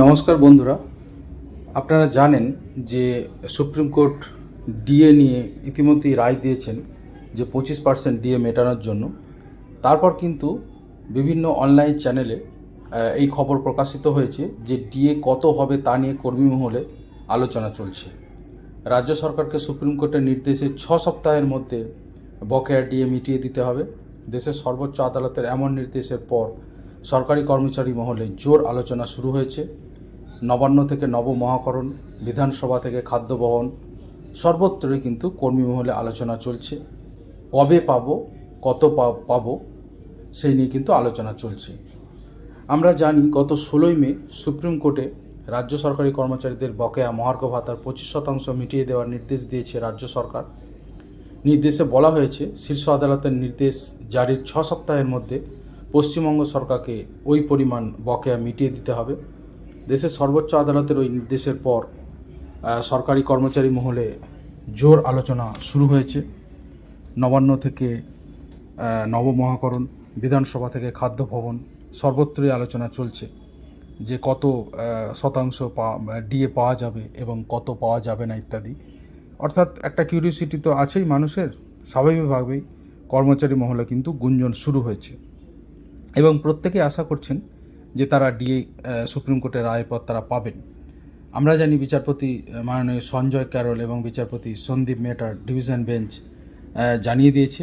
নমস্কার বন্ধুরা। আপনারা জানেন যে সুপ্রিম কোর্ট ডিএ নিয়ে ইতিমধ্যেই রায় দিয়েছেন যে পঁচিশ পার্সেন্ট ডিএ মেটানোর জন্য। তারপর কিন্তু বিভিন্ন অনলাইন চ্যানেলে এই খবর প্রকাশিত হয়েছে যে ডিএ কত হবে তা নিয়ে কর্মী মহলে আলোচনা চলছে। রাজ্য সরকারকে সুপ্রিম কোর্টের নির্দেশে ছ সপ্তাহের মধ্যে বকেয়া ডিএ মিটিয়ে দিতে হবে। দেশের সর্বোচ্চ আদালতের এমন নির্দেশের পর সরকারি কর্মচারী মহলে জোর আলোচনা শুরু হয়েছে। নবান্ন থেকে নবমহাকরণ বিধানসভা থেকে খাদ্য বহন সর্বত্রই কিন্তু কর্মী মহলে আলোচনা চলছে। কবে পাব, কত পাবো, সেই নিয়ে কিন্তু আলোচনা চলছে। আমরা জানি গত ষোলোই মে সুপ্রিম কোর্টে রাজ্য সরকারি কর্মচারীদের বকেয়া মহার্ঘ ভাতার পঁচিশ শতাংশ মিটিয়ে দেওয়ার নির্দেশ দিয়েছে রাজ্য সরকার। নির্দেশে বলা হয়েছে, শীর্ষ আদালতের নির্দেশ জারির ছ সপ্তাহের মধ্যে পশ্চিমবঙ্গ সরকারকে ওই পরিমাণ বকেয়া মিটিয়ে দিতে হবে। দেশের সর্বোচ্চ আদালতের ওই নির্দেশের পর সরকারি কর্মচারী মহলে জোর আলোচনা শুরু হয়েছে। নবান্ন থেকে নবমহাকরণ, বিধানসভা থেকে খাদ্য ভবন সর্বত্রই আলোচনা চলছে যে কত শতাংশ ডিএ পাওয়া যাবে এবং কত পাওয়া যাবে না ইত্যাদি। অর্থাৎ একটা কিউরিওসিটি তো আছেই মানুষের। স্বাভাবিকভাবেই কর্মচারী মহলে কিন্তু গুঞ্জন শুরু হয়েছে। এবং প্রত্যেকে আশা করছেন যে তারা ডিএ সুপ্রিম কোর্টের রায়ের পর তারা পাবেন। আমরা জানি বিচারপতি মাননীয় সঞ্জয় ক্যারল এবং বিচারপতি সন্দীপ মেটার ডিভিশন বেঞ্চ জানিয়ে দিয়েছে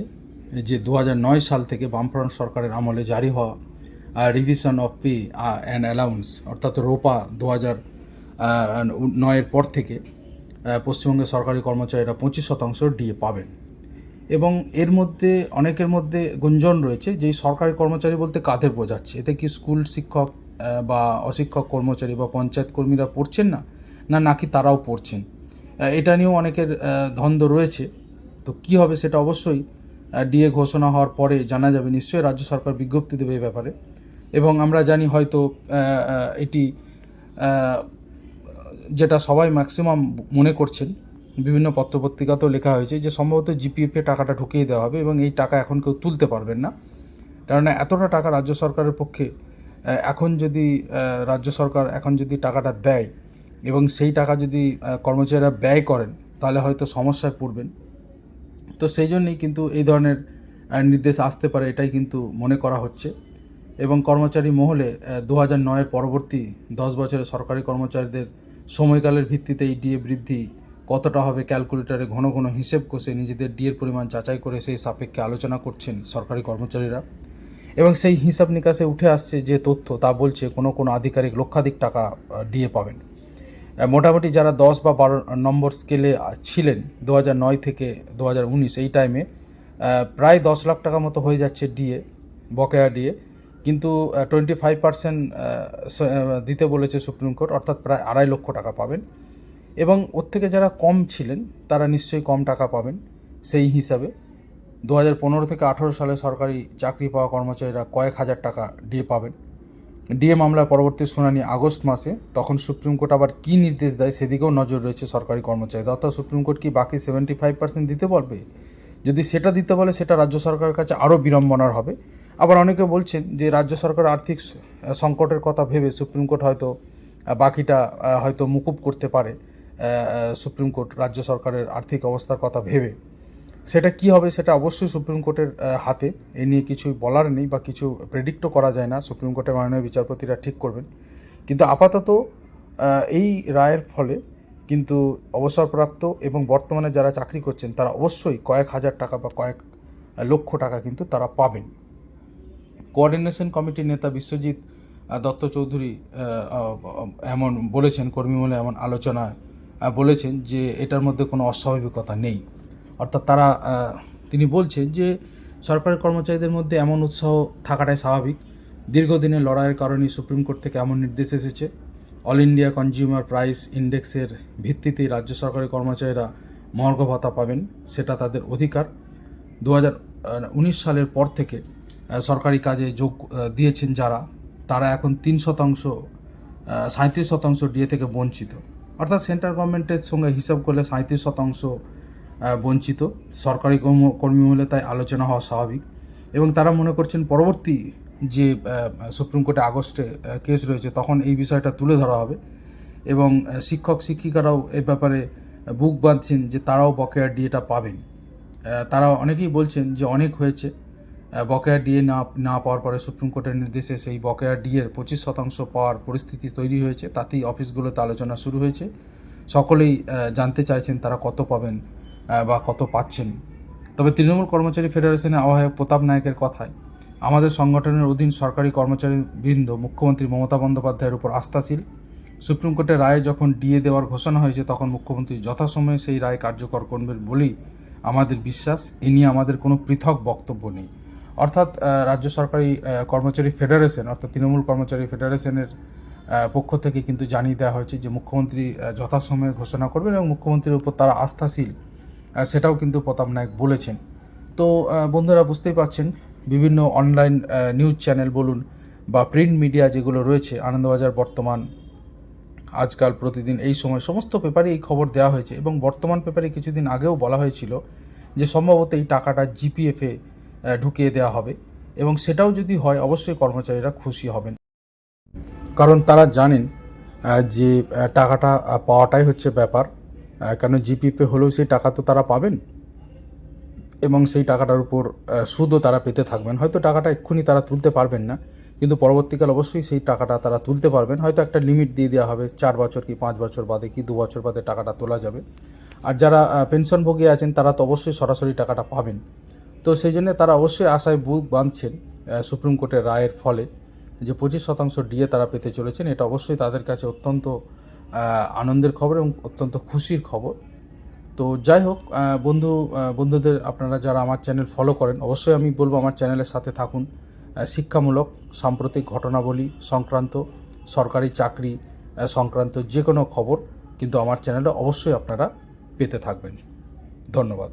যে দু সাল থেকে বামফ্রন্ট সরকারের আমলে জারি হওয়া revision of pay and allowance অর্থাৎ রোপা দু হাজার নয়ের পর থেকে পশ্চিমবঙ্গের সরকারি কর্মচারীরা পঁচিশ শতাংশ ডিএ পাবেন। এবং এর মধ্যে, অনেকের মধ্যে গুঞ্জন রয়েছে যে সরকারি কর্মচারী বলতে কাদের বোঝাচ্ছে? এতে কি স্কুল শিক্ষক বা অশিক্ষক কর্মচারী বা পঞ্চায়েত কর্মীরা পড়ছেন না? না, নাকি তারাও পড়ছেন? এটা নিয়েও অনেকের ধন্দ রয়েছে। তো কি হবে সেটা অবশ্যই ডিএ ঘোষণা হওয়ার পরে জানা যাবে। নিশ্চয়ই রাজ্য সরকার বিজ্ঞপ্তি দেবে এই ব্যাপারে। এবং আমরা জানি হয়তো এটি যেটা সবাই ম্যাক্সিমাম মনে করছেন বিভিন্ন পত্রপত্রিকাতেও লেখা হয়েছে যে সম্ভবত জিপিএফে টাকাটা ঢুকিয়ে দেওয়া হবে এবং এই টাকা এখন কেউ তুলতে পারবেন না। কারণ এতটা টাকা রাজ্য সরকারের পক্ষে এখন যদি রাজ্য সরকার এখন যদি টাকাটা দেয় এবং সেই টাকা যদি কর্মচারীরা ব্যয় করেন, তাহলে হয়তো সমস্যায় পড়বেন। তো সেই জন্যই কিন্তু এই ধরনের নির্দেশ আসতে পারে, এটাই কিন্তু মনে করা হচ্ছে। এবং কর্মচারী মহলে দু হাজার নয়ের পরবর্তী দশ বছরের সরকারি কর্মচারীদের সময়কালের ভিত্তিতে এই ডিএ বৃদ্ধি কতটা হবে ক্যালকুলেটরে ঘন ঘন হিসেব কষে নিজেদের ডিএর পরিমাণ যাচাই করে সেই সাপেক্ষে আলোচনা করছেন সরকারি কর্মচারীরা। এবং সেই হিসাব নিকাশে উঠে আসছে যে তথ্য তা বলছে কোনো কোনো আধিকারিক লক্ষাধিক টাকা ডিএ পাবেন। মোটামুটি যারা দশ বা বারো নম্বর স্কেলে ছিলেন দু নয় থেকে দু উনিশ এই টাইমে প্রায় দশ লাখ টাকা মতো হয়ে যাচ্ছে ডিএ, বকেয়া ডিএ। কিন্তু টোয়েন্টি ফাইভ পার্সেন্ট দিতে বলেছে সুপ্রিম কোর্ট, অর্থাৎ প্রায় আড়াই লক্ষ টাকা পাবেন। এবং ওর থেকে যারা কম ছিলেন, তারা নিশ্চয়ই কম টাকা পাবেন সেই হিসাবে। দু হাজার পনেরো থেকে আঠেরো সালে সরকারি চাকরি পাওয়া কর্মচারীরা কয়েক হাজার টাকা ডিএ পাবেন। ডিএ মামলার পরবর্তী শুনানি আগস্ট মাসে, তখন সুপ্রিম কোর্ট আবার কী নির্দেশ দেয় সেদিকেও নজর রয়েছে সরকারি কর্মচারীদের। অর্থাৎ সুপ্রিম কোর্ট কি বাকি সেভেন্টি ফাইভ পার্সেন্ট দিতে বলবে? যদি সেটা দিতে বলে, সেটা রাজ্য সরকারের কাছে আরও বিড়ম্বনার হবে। আবার অনেকে বলছেন যে, রাজ্য সরকার আর্থিক সংকটের কথা ভেবে সুপ্রিম কোর্ট হয়তো, বাকিটা হয়তো মুকুব করতে পারে। সুপ্রিম কোর্ট, রাজ্য সরকারের আর্থিক অবস্থার কথা ভেবে। সেটা কি হবে সেটা অবশ্যই সুপ্রিম কোর্টের হাতে। এ নিয়ে কিছুই বলার নেই বা কিছু প্রেডিক্টও করা যায় না। সুপ্রিম কোর্টের মাননীয় বিচারপতিরা ঠিক করবেন। কিন্তু আপাতত এই রায়ের ফলে কিন্তু অবসরপ্রাপ্ত এবং বর্তমানে যারা চাকরি করছেন, তারা অবশ্যই কয়েক হাজার টাকা বা কয়েক লক্ষ টাকা কিন্তু তারা পাবেন। কোঅর্ডিনেশন কমিটির নেতা বিশ্বজিৎ দত্ত চৌধুরী এমন বলেছেন, কর্মী মহলে এমন আলোচনায়। বলেছেন যে এটার মধ্যে কোনো অস্বাভাবিকতা নেই। অর্থাৎ তারা তিনি বলছেন যে সরকারি কর্মচারীদের মধ্যে এমন উৎসাহ থাকাটাই স্বাভাবিক। দীর্ঘদিনের লড়াইয়ের কারণেই সুপ্রিম কোর্ট থেকে এমন নির্দেশ এসেছে। অল ইন্ডিয়া কনজিউমার প্রাইস ইন্ডেক্সের ভিত্তিতেই রাজ্য সরকারি কর্মচারীরা মহার্ঘ ভাতা পাবেন, সেটা তাদের অধিকার। দু সালের পর থেকে সরকারি কাজে যোগ দিয়েছেন যারা, তারা এখন তিন শতাংশ সাঁত্রিশ শতাংশ ডিএ থেকে বঞ্চিত। অর্থাৎ সেন্ট্রাল গভর্নমেন্টের সঙ্গে হিসাব করলে সাঁত্রিশ শতাংশ বঞ্চিত। সরকারি কর্ম- হলে তাই আলোচনা হওয়া স্বাভাবিক। এবং তারা মনে করছেন পরবর্তী যে সুপ্রিম কোর্টে আগস্টে কেস রয়েছে, তখন এই বিষয়টা তুলে ধরা হবে। এবং শিক্ষক, শিক্ষিকারাও এ ব্যাপারে বুক বাঁধছেন যে তারাও বকেয়া ডিএটা পাবেন। তারা অনেকেই বলছেন যে অনেক হয়েছে। বকেয়া ডিএ না না পাওয়ার পরে সুপ্রিম কোর্টের নির্দেশে সেই বকেয়া ডিএর পঁচিশ শতাংশ পাওয়ার পরিস্থিতি তৈরি হয়েছে। তাতেই অফিসগুলোতে আলোচনা শুরু হয়েছে। সকলেই জানতে চাইছেন তারা কত পাবেন বা কত পাচ্ছেন। তবে তৃণমূল কর্মচারী ফেডারেশনের আহ্বায়ক প্রতাপ নায়কের কথায়, আমাদের সংগঠনের অধীন সরকারি কর্মচারী বৃন্দ মুখ্যমন্ত্রী মমতা বন্দ্যোপাধ্যায়ের উপর আস্থাশীল। সুপ্রিম কোর্টের রায়ে যখন ডিএ দেওয়ার ঘোষণা হয়েছে, তখন মুখ্যমন্ত্রী যথাসময়ে সেই রায় কার্যকর করবেন বলেই আমাদের বিশ্বাস। এ নিয়ে আমাদের কোনো পৃথক বক্তব্য নেই। অর্থাৎ রাজ্য সরকারি কর্মচারী ফেডারেশন, অর্থাৎ তৃণমূল কর্মচারী ফেডারেশনের পক্ষ থেকে কিন্তু জানিয়ে দেওয়া হয়েছে যে মুখ্যমন্ত্রী যথাসময়ে ঘোষণা করবেন এবং মুখ্যমন্ত্রীর উপর তারা আস্থাশীল সেটাও কিন্তু প্রতাপ নায়ক বলেছেন। তো বন্ধুরা বুঝতেই পারছেন, বিভিন্ন অনলাইন নিউজ চ্যানেল বলুন বা প্রিন্ট মিডিয়া যেগুলো রয়েছে, আনন্দবাজার বর্তমান, আজকাল প্রতিদিন এই সময় সমস্ত পেপারে এই খবর দেওয়া হয়েছে এবং বর্তমান পেপারে কিছুদিন আগেও বলা হয়েছিল যে সম্ভবত এই টাকাটা জিপিএফে ঢুকিয়ে দেওয়া হবে। এবং সেটাও যদি হয়, অবশ্যই কর্মচারীরা খুশি হবেন। কারণ তারা জানেন যে টাকাটা পাওয়াটাই হচ্ছে ব্যাপার। কেন জিপিএফে হলেও সেই টাকা তো তারা পাবেন। এবং সেই টাকাটার উপর সুদও তারা পেতে থাকবেন। হয়তো টাকাটা এক্ষুনি তারা তুলতে পারবেন না, কিন্তু পরবর্তীকাল অবশ্যই সেই টাকাটা তারা তুলতে পারবেন। হয়তো একটা লিমিট দিয়ে দেওয়া হবে, চার বছর কি পাঁচ বছর বাদে কি দু বছর বাদে টাকাটা তোলা যাবে। আর যারা পেনশনভোগী আছেন, তারা তো অবশ্যই সরাসরি টাকাটা পাবেন। তো সেই জন্য তারা অবশ্যই আশায় বুক বাঁধছেন সুপ্রিম কোর্টের রায়ের ফলে যে পঁচিশ শতাংশ ডিএ তারা পেতে চলেছেন, এটা অবশ্যই তাদের কাছে অত্যন্ত আনন্দের খবর এবং অত্যন্ত খুশির খবর। তো যাই হোক বন্ধু বন্ধুদের আপনারা যারা আমার চ্যানেল ফলো করেন, অবশ্যই আমি বলব আমার চ্যানেলের সাথে থাকুন। শিক্ষামূলক, সাম্প্রতিক ঘটনাবলী সংক্রান্ত, সরকারি চাকরি সংক্রান্ত যে কোনো খবর কিন্তু আমার চ্যানেলে অবশ্যই আপনারা পেতে থাকবেন। ধন্যবাদ।